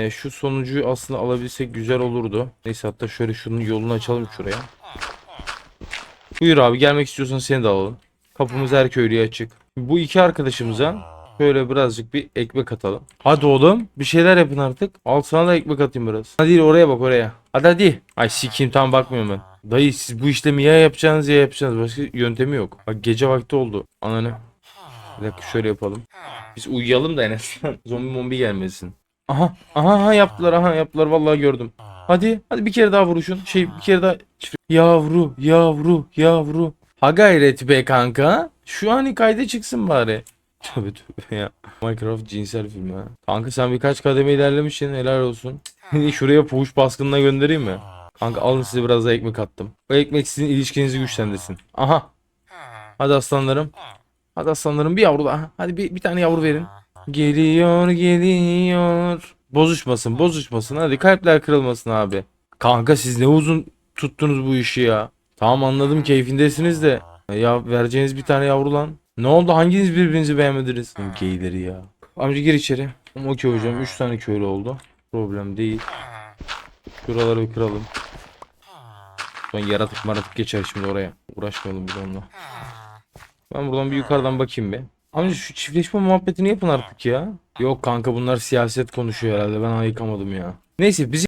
E, şu sonuncuyu aslında alabilsek güzel olurdu. Neyse hatta şöyle şunun yolunu açalım şuraya. Buyur abi gelmek istiyorsan seni de alalım. Kapımız her köylüye açık. Bu iki arkadaşımıza şöyle birazcık bir ekmek atalım. Hadi oğlum bir şeyler yapın artık. Al sana da ekmek atayım biraz. Hadi oraya bak oraya. Hadi hadi. Ay sikeyim tam bakmıyorum ben. Dayı siz bu işlemi ya yapacaksınız ya yapacaksınız. Başka yöntemi yok. Bak gece vakti oldu. Ananı. Bir dakika şöyle yapalım. Biz uyuyalım da en azından zombi mombi gelmesin. Aha, aha, aha yaptılar, aha yaptılar vallahi gördüm. Hadi, hadi bir kere daha vuruşun. Şey bir kere daha Yavru, yavru, yavru. Ha gayret be kanka. Şu an kayda çıksın bari. Tövbe tövbe ya. Minecraft cinsel film ha. Kanka sen birkaç kademe ilerlemişsin helal olsun. Şuraya fuhuş baskınına göndereyim mi? Kanka alın size biraz da ekmek attım. O ekmek sizin ilişkinizi güçlendirsin. Aha. Hadi aslanlarım. Hadi aslanlarım bir yavru daha. Hadi bir, bir tane yavru verin. Geliyor geliyor. Bozuşmasın bozuşmasın hadi kalpler kırılmasın abi. Kanka siz ne uzun tuttunuz bu işi ya. Tamam anladım keyfindesiniz de. Ya vereceğiniz bir tane yavru lan. Ne oldu hanginiz birbirinizi beğenmediniz? Geyleri ya. Amca gir içeri. Okey hocam 3 tane köylü oldu. Problem değil. Şuraları bir kıralım. Son yaratık maratık geçer şimdi oraya. Uğraşmayalım biz onunla. Ben buradan bir yukarıdan bakayım bir. Amca şu çiftleşme muhabbetini yapın artık ya. Yok kanka bunlar siyaset konuşuyor herhalde ben ayıkamadım ya. Neyse biz